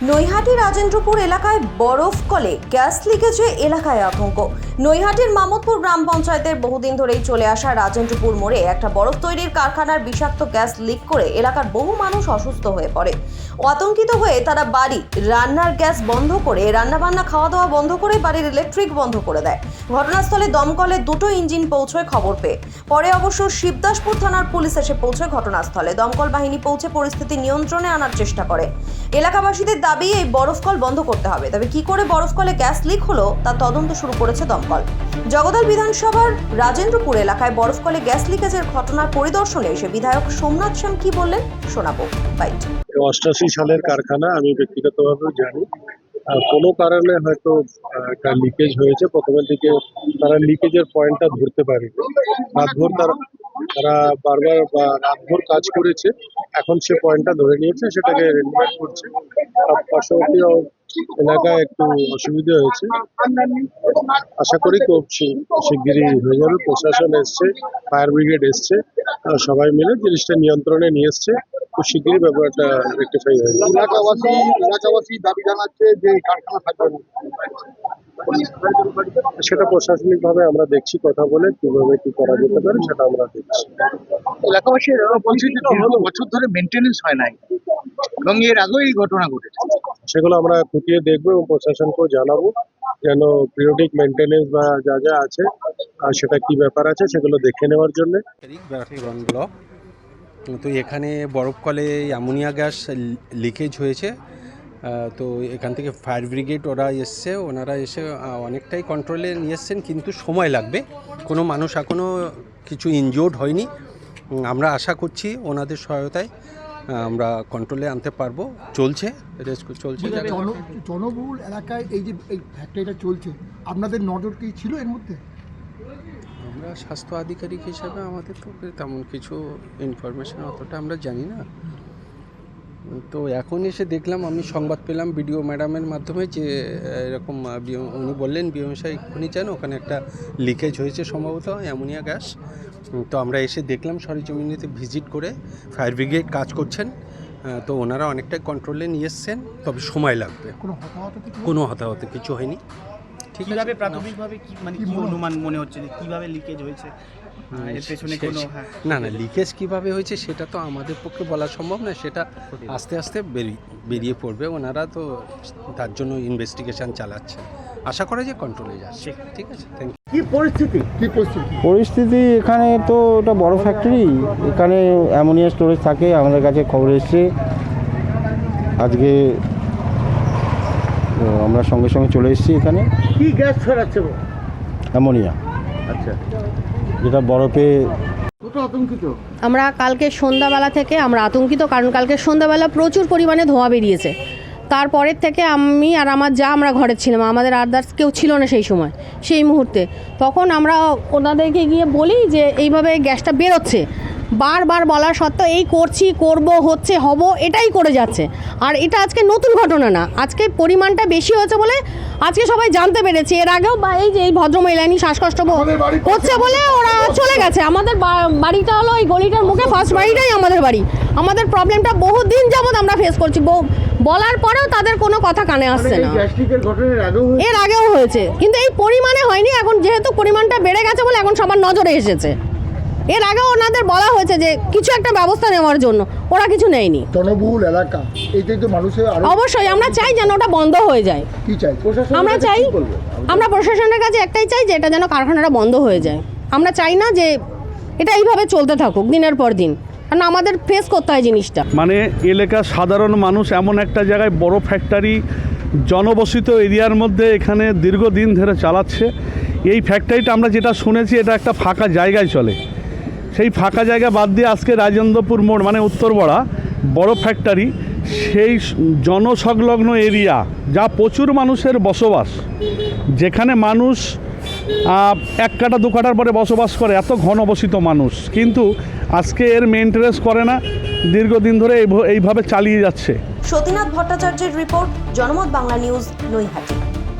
নৈহাটি রাজেন্দ্রপুর এলাকায় বরফ কলে গ্যাস লিকেজে এলাকায় আতঙ্ক। নৈহাটির মামুদপুর গ্রাম পঞ্চায়েতের বহুদিন ধরেই চলে আসা রাজেন্দ্রপুর মোড়ে একটা বরফ তৈরির কারখানার বিষাক্ত গ্যাস লিক করে এলাকার বহু মানুষ অসুস্থ হয়ে পড়ে। আতঙ্কিত হয়ে তারা বাড়ি, রান্নার গ্যাস বন্ধ করে, রান্নাবান্না খাওয়া দাওয়া বন্ধ করে, বাড়ির ইলেকট্রিক বন্ধ করে দেয়। ঘটনাস্থলে দমকলে দুটো ইঞ্জিন পৌঁছয় খবর পেয়ে। পরে অবশ্য শিবদাসপুর থানার পুলিশ এসে পৌঁছয় ঘটনাস্থলে। দমকল বাহিনী পৌঁছে পরিস্থিতি নিয়ন্ত্রণে আনার চেষ্টা করে। এলাকাবাসীদের দাবি এই বরফকল বন্ধ করতে হবে। তবে কি করে বরফকলে গ্যাস লিক হলো, তার তদন্ত শুরু করেছে দমকল। জগদল বিধানসভার রাজেন্দ্রপুর এলাকায় বরফকলে গ্যাস লিকেজের ঘটনার পরিদর্শনে এসে বিধায়ক সোমনাথ শ্যাম কি বললেন, শোনাবো। বাইট। অষ্টাশি সালের কারখানা, আমি ব্যক্তিগতভাবে জানি। কোনো কারণে হয়তো একটা লিকেজ হয়েছে প্রথমের দিকে তারা লিকেজের পয়েন্টটা ধরতে পারেনি। রাতভর তারা তারা বারবার, বা রাতভর কাজ করেছে, এখন সে পয়েন্টটা ধরে নিয়েছে, সেটাকে রেনোভেট করছে। পার্শ্ববর্তী এলাকায় একটু অসুবিধা হয়েছে। আশা করি খুব শিগগিরই হয়ে যাবে। প্রশাসন এসছে, ফায়ার ব্রিগেড এসছে সবাই মিলে জিনিসটা নিয়ন্ত্রণে নিয়ে এসছে। খুব শিগগিরই ব্যাপারটা রেক্টিফাই হয়ে যাবে। এলাকাবাসী এলাকাবাসী দাবি জানাচ্ছে যে কারখানা থাকবে সেটা প্রশাসনিক ভাবে আমরা দেখছি কথা বলে কীভাবে কি করা যেতে পারে সেটা আমরা দেখছি। এলাকাবাসী বলছে যে দীর্ঘ বছর ধরে মেনটেনেন্স হয় নাই এবং এর আগেও এই ঘটনা ঘটেছে। সেগুলো আমরা খুঁটিয়ে দেখব এবং প্রশাসনকেও জানাব যেন পিরিয়ডিক মেনটেনেন্স বা যা যা আছে আর সেটা কি ব্যাপার আছে সেগুলো দেখে নেওয়ার জন্য। তো এখানে বরফকলে অ্যামোনিয়া গ্যাস লিকেজ হয়েছে। তো এখান থেকে ফায়ার ব্রিগেড ওরা এসছে ওনারা এসে অনেকটাই কন্ট্রোলে নিয়ে এসছেন কিন্তু সময় লাগবে। কোনো মানুষ এখনও কিছু ইনজিওর্ড হয়নি। আমরা আশা করছি ওনাদের সহায়তায় আমরা কন্ট্রোলে আনতে পারব। চলছে রেস্কিউ চলছে। জনবহুল এলাকায় এই যে এই ফ্যাক্টরিটা চলছে আপনাদের নজর কি ছিল এর মধ্যে? আমরা স্বাস্থ্য আধিকারিক হিসাবে আমাদের তো তেমন কিছু ইনফরমেশন অতটা আমরা জানি না। তো এখন এসে দেখলাম আমি সংবাদ পেলাম বিডিও ম্যাডামের মাধ্যমে যে এরকম উনি বললেন বিএমসাই এক্ষুনি যান ওখানে একটা লিকেজ হয়েছে সম্ভবত অ্যামোনিয়া গ্যাস। তো আমরা এসে দেখলাম সরেজমিনিতে ভিজিট করে ফায়ার ব্রিগেড কাজ করছেন। তো ওনারা অনেকটাই কন্ট্রোলে নিয়ে এসছেন তবে সময় লাগবে। কোনো হতাহত কোনো হতাহতে কিছু হয়নি। ঠিক কীভাবে প্রাথমিকভাবে কি মানে কি কি অনুমান মনে হচ্ছে যে কীভাবে লিকেজ হয়েছে? এর পেছনে কোনো হ্যাঁ। না না লিকেজ কীভাবে হয়েছে সেটা তো আমাদের পক্ষে বলা সম্ভব না সেটা আস্তে আস্তে বেরিয়ে বেরিয়ে পড়বে। ওনারা তো তার জন্য ইনভেস্টিগেশন চালাচ্ছেন। আশা করা যে কন্ট্রোলে যাচ্ছে। ঠিক। আছে? থ্যাংক ইউ কি পরিস্থিতি? পরিস্থিতি? এখানে তো ওটা বড় ফ্যাক্টরি এখানে অ্যামোনিয়া স্টোরেজ থাকে আমাদের কাছে খবর এসছে। আজকে তো আমরা সঙ্গে সঙ্গে চলে এসেছি এখানে। কি গ্যাস ছড়াচ্ছে অ্যামোনিয়া। আচ্ছা। যেটা বরফে আমরা কালকে সন্ধ্যাবেলা থেকে আমরা আতঙ্কিত কারণ কালকে সন্ধ্যাবেলা প্রচুর পরিমাণে ধোঁয়া বেরিয়েছে। তারপরের থেকে আমি আর আমার যা আমরা ঘরে ছিলাম আমাদের আদার্স কেউ ছিল না সেই সময় সেই মুহূর্তে। তখন আমরা ওনাদেরকে গিয়ে বলি যে এইভাবে গ্যাসটা বেরোচ্ছে। বারবার বলার সত্ত্বেও এই করছি করব হচ্ছে হব এটাই করে যাচ্ছে। আর এটা আজকে নতুন ঘটনা না। আজকে পরিমাণটা বেশি হয়েছে বলে আজকে সবাই জানতে পেরেছে। এর আগেও বা এই যে এই ভদ্রমহিলানি শ্বাসকষ্ট হচ্ছে বলে ওরা চলে গেছে। আমাদের বাড়িটা হলো এই গলিটার মুখে ফার্স্ট বাড়িটাই আমাদের বাড়ি। আমাদের প্রবলেমটা বহু দিন যাবত আমরা ফেস করছি। বলার পরেও তাদের কোনো কথা কানে আসছে না। ঘটনার আগেও এর আগেও হয়েছে। কিন্তু এই পরিমাণে হয়নি। এখন যেহেতু পরিমাণটা বেড়ে গেছে বলে এখন সবার নজরে এসেছে। এর আগে ওনাদের বলা হয়েছে যে কিছু একটা ব্যবস্থা নেওয়ার জন্য। ওরা কিছু নেয়নি। জনবহুল এলাকা এইটাই তো মানুষের আরও অবশ্যই আমরা চাই যেন ওটা বন্ধ হয়ে যায়। কি চাই? প্রশাসন আমরা চাই আমরা প্রশাসনের কাছে একটাই চাই যে এটা যেন কারখানাটা বন্ধ হয়ে যায়। আমরা চাই না যে এটা এইভাবে চলতে থাকুক দিনের পর দিন। কারণ আমাদের ফেস করতে হয় জিনিসটা। মানে এলাকার সাধারণ মানুষ এমন একটা জায়গায় বড় ফ্যাক্টরি জনবসিত এরিয়ার মধ্যে এখানে দীর্ঘদিন ধরে চালাচ্ছে। এই ফ্যাক্টরিটা আমরা যেটা শুনেছি এটা একটা ফাঁকা জায়গায় চলে। সেই ফাঁকা জায়গা বাদ দিয়ে আজকে রাজেন্দ্রপুর মোড় মানে উত্তরবড়া, বড় ফ্যাক্টরি সেই জনসংলগ্ন এরিয়া যা প্রচুর মানুষের বসবাস। যেখানে মানুষ এক কাটা, দু কাটার পরে বসবাস করে, এত ঘনবসিত মানুষ। কিন্তু আজকে এর মেনটেনেন্স করে না, দীর্ঘদিন ধরে এইভ- এইভাবে চালিয়ে যাচ্ছে। সতীনাথ ভট্টাচার্যের রিপোর্ট, জনমত বাংলা নিউজ, নৈহাটি।